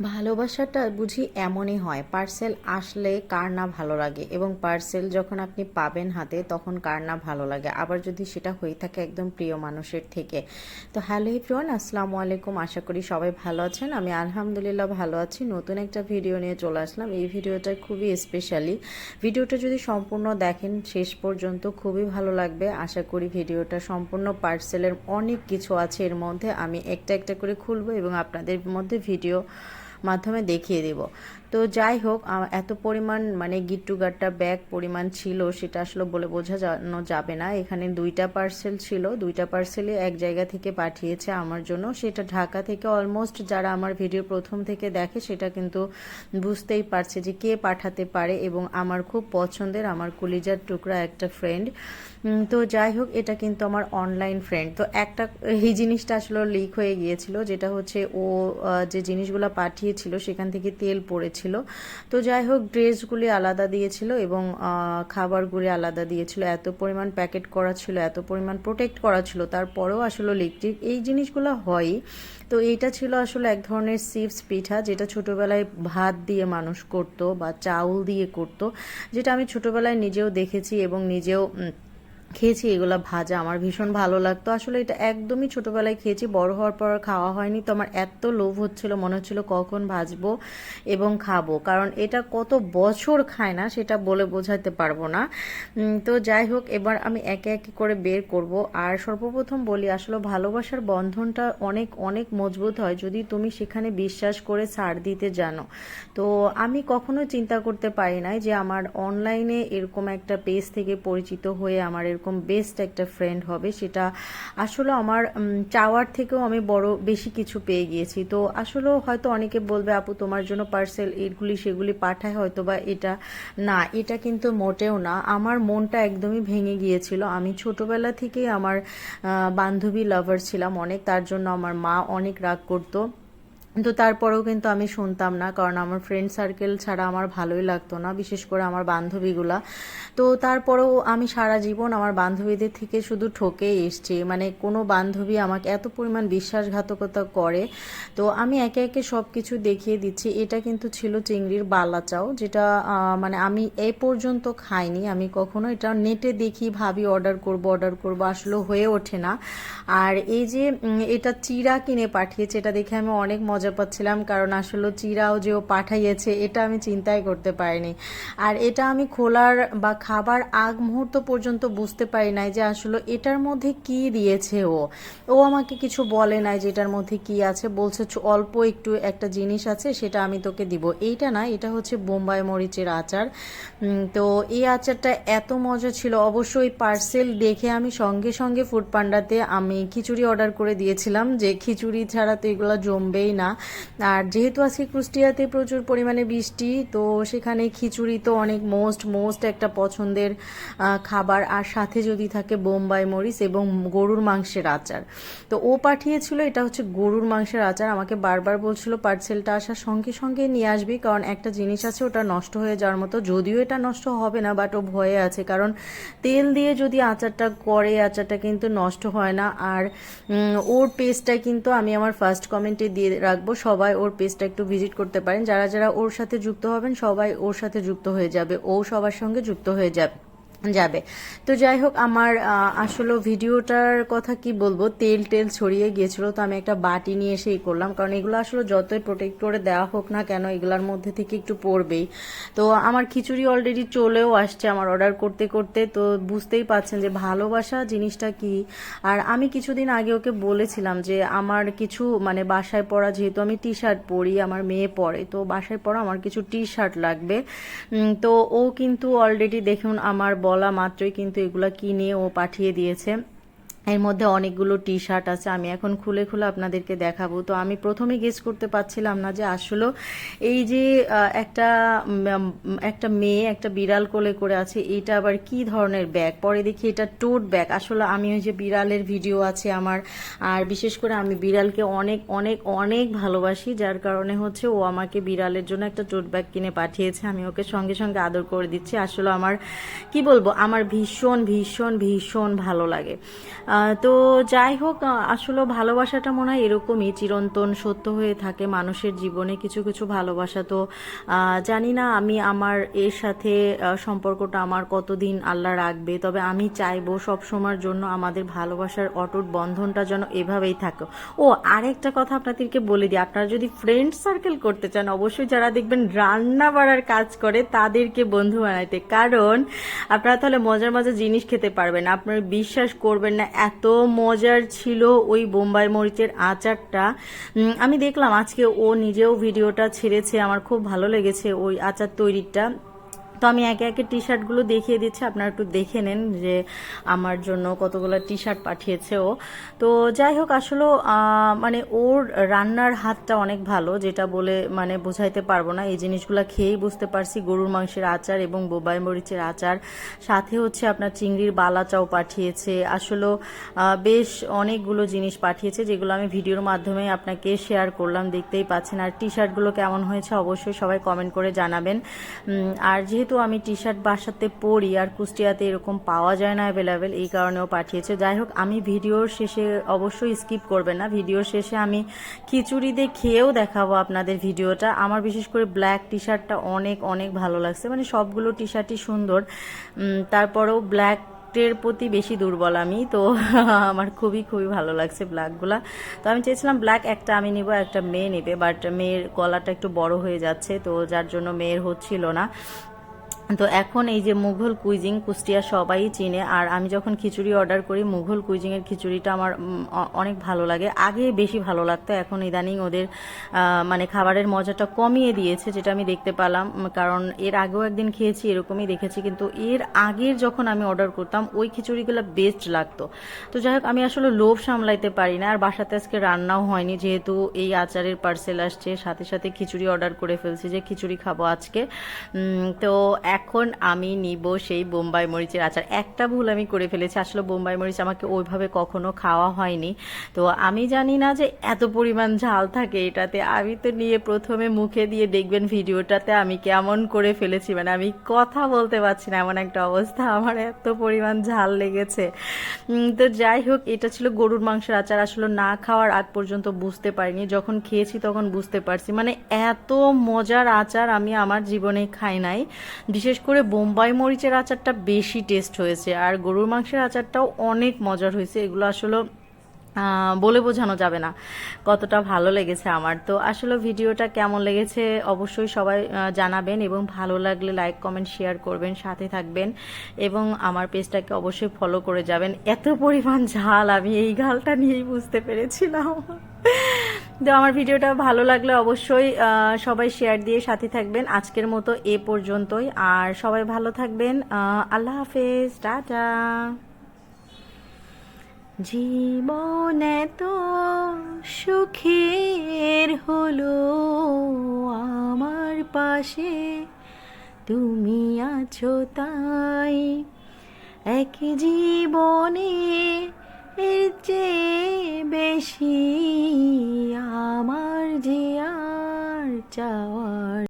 ভালোবাসাটা বুঝি এমনই হয়, পার্সেল আসলে কার না ভালো লাগে এবং পার্সেল যখন আপনি পাবেন হাতে তখন কার না ভালো লাগে। আবার যদি সেটা হয়ে থাকে একদম প্রিয় মানুষের থেকে। তো হ্যালো এভরিওয়ান, আসসালামু আলাইকুম। আশা করি সবাই ভালো আছেন। আমি আলহামদুলিল্লাহ ভালো আছি। নতুন একটা ভিডিও নিয়ে চলে আসলাম। এই ভিডিওটা খুবই স্পেশালি ভিডিওটা যদি সম্পূর্ণ দেখেন শেষ পর্যন্ত খুবই ভালো লাগবে। আশা করি ভিডিওটা সম্পূর্ণ পার্সেলের অনেক কিছু আছে এর মধ্যে। আমি একটা একটা করে খুলবো এবং আপনাদের মধ্যে ভিডিও মাধ্যমে দেখিয়ে দেব। তো যাই হোক এত পরিমাণ মানে গিট্টু গাট্টা ব্যাগ পরিমাণ ছিল, সেটা আসলে বলে বোঝানো যাবে না। এখানে দুইটা পার্সেল ছিল, দুইটা পার্সেলই এক জায়গা থেকে পাঠিয়েছে আমার জন্য। সেটা ঢাকা থেকে অলমোস্ট যারা আমার ভিডিও প্রথম থেকে দেখে, সেটা কিন্তু বুঝতেই পারছে যে কে পাঠাতে পারে এবং আমার খুব পছন্দের, আমার কুলিজার টুকরা একটা ফ্রেন্ড তো যাই হোক, এটা কিন্তু আমার অনলাইন ফ্রেন্ড তো একটা, এই জিনিসটা আসলে লিক হয়ে গিয়েছিল, যেটা হচ্ছে ও যে জিনিসগুলো পাঠিয়েছিল, সেখান থেকে তেল পড়েছিল। তো যাই হোক, ড্রেসগুলি আলাদা দিয়েছিল এবং খাবারগুলি আলাদা দিয়েছিল। এত পরিমাণ প্যাকেট করা ছিল, এত পরিমাণ প্রোটেক্ট করা ছিল, তারপরেও আসলে লিকটিক এই জিনিসগুলো হয়ই তো এইটা ছিল আসলে এক ধরনের চিপস পিঠা, যেটা ছোটোবেলায় ভাত দিয়ে মানুষ করত বা চাউল দিয়ে করত, যেটা আমি ছোটোবেলায় নিজেও দেখেছি এবং নিজেও খেয়েছি, এগুলো ভাজা, আমার ভীষণ ভালো লাগতো। আসলে এটা একদমই ছোটবেলায় খেয়েছি, বড় হওয়ার পর খাওয়া হয়নি, তো আমার এত লোভ হচ্ছিল, মনে হচ্ছিল কখন ভাজবো এবং খাব, কারণ এটা কত বছর খায় না সেটা বলে বোঝাতে পারব না। তো যাই হোক, এবার আমি একে একে করে বের করব। আর সর্বপ্রথম বলি, আসলে ভালোবাসার বন্ধনটা অনেক অনেক মজবুত হয় যদি তুমি সেখানে বিশ্বাস করে ছাড় দিতে জানো। তো আমি কখনো চিন্তা করতে পারি নাই যে আমার অনলাইনে এরকম একটা পেজ থেকে পরিচিত হয়ে আমার এরকম বেস্ট একটা ফ্রেন্ড হবে, সেটা আসলে আমার চাওয়ার থেকেও আমি বড়, বেশি কিছু পেয়ে গিয়েছি। তো আসলে হয়তো অনেকে বলবে, আপু, তোমার জন্য পার্সেল এগুলি সেগুলি পাঠায় হয়তো বা এটা না। এটা কিন্তু মোটেও না। আমার মনটা একদমই ভেঙে গিয়েছিল। আমি ছোটবেলা থেকেই আমার বান্ধবী লাভার ছিলাম অনেক। তার জন্য আমার মা অনেক রাগ করতো। কিন্তু তারপরেও কিন্তু আমি শুনতাম না, কারণ আমার ফ্রেন্ড সার্কেল ছাড়া আমার ভালোই লাগতো না, বিশেষ করে আমার বান্ধবীগুলা। তো তারপরেও আমি সারা জীবন আমার বান্ধবীদের থেকে শুধু ঠকেই এসছি। মানে কোনো বান্ধবী আমাকে এত পরিমাণ বিশ্বাসঘাতকতা করে, তো আমি একে একে সব কিছু দেখিয়ে দিচ্ছি। এটা কিন্তু ছিল চিংড়ির বালা চাও যেটা মানে আমি এই পর্যন্ত খাইনি। আমি কখনো এটা নেটে দেখি, ভাবি অর্ডার করব অর্ডার করব আসলে হয়ে ওঠে না। আর এই যে এটা চিরা কিনে পাঠিয়েছে, এটা দেখে আমি অনেক মজা পাচ্ছিলাম, কারণ আসলে চিরাও যে ও পাঠাইয়েছে, এটা আমি চিন্তাই করতে পারিনি। আর এটা আমি খোলার বা খাবার আগ মুহূর্ত পর্যন্ত বুঝতে পারি নাই যে আসলে এটার মধ্যে কি দিয়েছে ও। ও আমাকে কিছু বলে নাই যে এটার মধ্যে কি আছে, বলছে অল্প একটু একটা জিনিস আছে, সেটা আমি তোকে দিব। এইটা না, এটা হচ্ছে বোম্বাই মরিচের আচার। তো এই আচারটা এত মজা ছিল, অবশ্যই পার্সেল দেখে আমি সঙ্গে সঙ্গে ফুড পান্ডাতে আমি খিচুড়ি অর্ডার করে দিয়েছিলাম যে খিচুড়ি ছাড়া তো এগুলো জমবেই না। আর যেহেতু আজকে কুষ্টিয়াতে প্রচুর পরিমাণে বৃষ্টি, তো সেখানে খিচুড়ি তো অনেক মোস্ট মোস্ট একটা পছন্দের খাবার। আর সাথে যদি থাকে বোম্বাই মরিচ এবং গরুর মাংসের আচার। তো ও পাঠিয়েছিল, এটা হচ্ছে গরুর মাংসের আচার। আমাকে বারবার বলছিল, পার্সেলটা আসার সঙ্গে সঙ্গে নিয়ে আসবি, কারণ একটা জিনিস আছে, ওটা নষ্ট হয়ে যাওয়ার মতো। যদিও এটা নষ্ট হবে না বাট ও ভয়ে আছে। কারণ তেল দিয়ে যদি আচারটা করে, আচারটা কিন্তু নষ্ট হয় না। আর ওর পেজটা কিন্তু আমি আমার ফার্স্ট কমেন্টে দিয়ে রাখব, সবাই ওর পেজটা একটু ভিজিট করতে পারেন। যারা যারা ওর সাথে যুক্ত হবেন, সবাই ওর সাথে যুক্ত হয়ে যাবে। ও সবার সঙ্গে যুক্ত হয়ে যাবে। যাবে। তো যাই হোক, আমার আসলে ভিডিওটার কথা কি বলব? তেল টেল ছড়িয়ে গিয়েছিল, তো আমি একটা বাটি নিয়ে এসেই করলাম। কারণ এগুলো আসলে যতই প্রোটেক্ট করে দেওয়া হোক না কেন, এগুলোর মধ্যে থেকে একটু পড়বেই। তো আমার খিচুড়ি অলরেডি চলেও আসছে আমার অর্ডার করতে করতে। তো বুঝতেই পাচ্ছেন যে ভালোবাসা জিনিসটা কি? আর আমি কিছুদিন আগে ওকে বলেছিলাম যে আমার কিছু মানে বাসায় পরা যেহেতু আমি টি শার্ট পরি, আমার মেয়ে পরে, তো বাসায় পরা আমার কিছু টি শার্ট লাগবে তো ও কিন্তু অলরেডি দেখুন আমার বলা মাত্রই কিন্তু এগুলা কিনে ও পাঠিয়ে দিয়েছে। এর মধ্যে অনেকগুলো টি শার্ট আছে, আমি এখন খুলে খুলে আপনাদেরকে দেখাবো। তো আমি প্রথমে গেস করতে পারছিলাম না যে আসলে এই যে একটা একটা মেয়ে, একটা বিড়াল কোলে করে আছে, এটা আবার কি ধরনের ব্যাগ পরে দেখি এটা টোট ব্যাগ আসলে আমি ওই যে বিড়ালের ভিডিও আছে আমার, আর বিশেষ করে আমি বিড়ালকে অনেক অনেক অনেক ভালোবাসি, যার কারণে হচ্ছে ও আমাকে বিড়ালের জন্য একটা টোট ব্যাগ কিনে পাঠিয়েছে। আমি ওকে সঙ্গে সঙ্গে আদর করে দিচ্ছি। আসলে আমার, কি বলব, আমার ভীষণ ভীষণ ভীষণ ভালো লাগে। তো যাই হোক আসলে ভালোবাসাটা মনে হয় এরকমই। চিরন্তন সত্য হয়ে থাকে মানুষের জীবনে কিছু কিছু ভালোবাসা। তো জানি না আমি আমার এর সাথে সম্পর্কটা আমার কতদিন আল্লাহ রাখবে। তবে আমি চাইব সব সময়ের জন্য আমাদের ভালোবাসার অটুট বন্ধনটা যেন এভাবেই থাকে। ও, আরেকটা কথা আপনাদেরকে বলে দিই। আপনারা যদি ফ্রেন্ড সার্কেল করতে চান, অবশ্যই যারা দেখবেন রান্না বাড়ার কাজ করে, তাদেরকে বন্ধু বানাইতে। কারণ, আপনারা তাহলে মজার মজার জিনিস খেতে পারবেন। আপনারা বিশ্বাস করবেন না এত মজার ছিল ওই বোম্বাই মরিচের আচারটা। আমি দেখলাম আজকে ও নিজেও ভিডিওটা ছেড়েছে, আমার খুব ভালো লেগেছে ওই আচার তৈরিটা। তো আমি একে একে টি শার্টগুলো দেখিয়ে দিচ্ছি, আপনারা একটু দেখে নেন যে আমার জন্য কতগুলো টি শার্ট পাঠিয়েছে ও। তো যাই হোক, আসলে মানে ওর রান্নার হাতটা অনেক ভালো, যেটা বলে মানে বোঝাইতে পারব না। এই জিনিসগুলো খেয়েই বুঝতে পারছি গরুর মাংসের আচার এবং বোবাই মরিচের আচার। সাথে হচ্ছে আপনার চিংড়ির বালাচাও পাঠিয়েছে। আসলে বেশ অনেকগুলো জিনিস পাঠিয়েছে, যেগুলো আমি ভিডিওর মাধ্যমে আপনাকে শেয়ার করলাম, দেখতেই পাচ্ছেন। আর টি শার্টগুলো কেমন হয়েছে অবশ্যই সবাই কমেন্ট করে জানাবেন। আর যেহেতু আমি টি শার্ট বাসাতে পরি আর কুষ্টিয়াতে এরকম পাওয়া যায় না অ্যাভেলেবেল এই কারণেও পাঠিয়েছে। যাই হোক, আমি ভিডিওর শেষে অবশ্যই স্কিপ করবে না। ভিডিওর শেষে আমি খিচুড়ি খেয়েও দেখাবো আপনাদের ভিডিওটা আমার বিশেষ করে ব্ল্যাক টি শার্টটা অনেক অনেক ভালো লাগছে। মানে সবগুলো টি শার্টই সুন্দর। তারপরেও ব্ল্যাক এর প্রতি বেশি দুর্বল আমি, তো আমার খুবই খুবই ভালো লাগছে ব্ল্যাকগুলা তো আমি চেয়েছিলাম ব্ল্যাক একটা আমি নিব, একটা মেয়ে নেবে বাট মেয়ের গলাটা একটু বড় হয়ে যাচ্ছে, তো যার জন্য মেয়ের হচ্ছিল না। তো এখন এই যে মুঘল কুইজিং কুষ্টিয়া সবাই চিনে। আর আমি যখন খিচুড়ি অর্ডার করি, মুঘল কুইজিংয়ের খিচুড়িটা আমার অনেক ভালো লাগে। আগে বেশি ভালো লাগতো, এখন ইদানিং ওদের মানে খাবারের মজাটা কমিয়ে দিয়েছে, যেটা আমি দেখতে পেলাম। কারণ এর আগেও একদিন খেয়েছি, এরকমই দেখেছি। কিন্তু এর আগের যখন আমি অর্ডার করতাম, ওই খিচুড়িগুলো বেস্ট লাগতো। তো যাই হোক, আমি আসলে লোভ সামলাইতে পারি না। আর বাসাতে আজকে রান্নাও হয়নি, যেহেতু এই আচারের পার্সেল আসছে। সাথে সাথে খিচুড়ি অর্ডার করে ফেলছি যে খিচুড়ি খাব আজকে। তো এখন আমি নিব সেই বোম্বাই মরিচের আচার। একটা ভুল আমি করে ফেলেছি। আসলে বোম্বাই মরিচ আমাকে ওইভাবে কখনো খাওয়া হয়নি। তো আমি জানি না যে এত পরিমাণ ঝাল থাকে এটাতে। আমি তো নিয়ে প্রথমে মুখে দিয়ে দেখবেন ভিডিওটাতে আমি কেমন করে ফেলেছি। মানে আমি কথা বলতে পারছি না এমন একটা অবস্থা। আমার এত পরিমাণ ঝাল লেগেছে। তো যাই হোক, এটা ছিল গরুর মাংসের আচার। আসলে না খাওয়ার আগ পর্যন্ত বুঝতে পারিনি। যখন খেয়েছি তখন বুঝতে পারছি। মানে এত মজার আচার আমি আমার জীবনে খাই নাই। বিশেষ করে বোম্বাই মরিচের আচারটা বেশি টেস্ট হয়েছে, আর গরুর মাংসের আচারটাও অনেক মজার হয়েছে, এগুলো আসলে বলে বোঝানো যাবে না, কতটা ভালো লেগেছে আমার। তো আসলে ভিডিওটা কেমন লেগেছে অবশ্যই সবাই জানাবেন এবং ভালো লাগলে লাইক কমেন্ট শেয়ার করবেন, সাথে থাকবেন এবং আমার পেজটাকে অবশ্যই ফলো করে যাবেন। এত পরিমাণ ঝাল, আমি এই গালটা নিয়েই বুঝতে পেরেছিলাম। তো আমার ভিডিওটা ভালো লাগলে অবশ্যই সবাই শেয়ার দিয়ে সাথে থাকবেন। আজকের মতো এ পর্যন্তই। আর সবাই ভালো থাকবেন। আল্লাহ হাফেজ। টাটা। জীবন এত সুখের হলো আমার পাশে। তুমি আছো তাই। এক জীবনে এর চেয়ে বেশি আমার যে চাওয়ার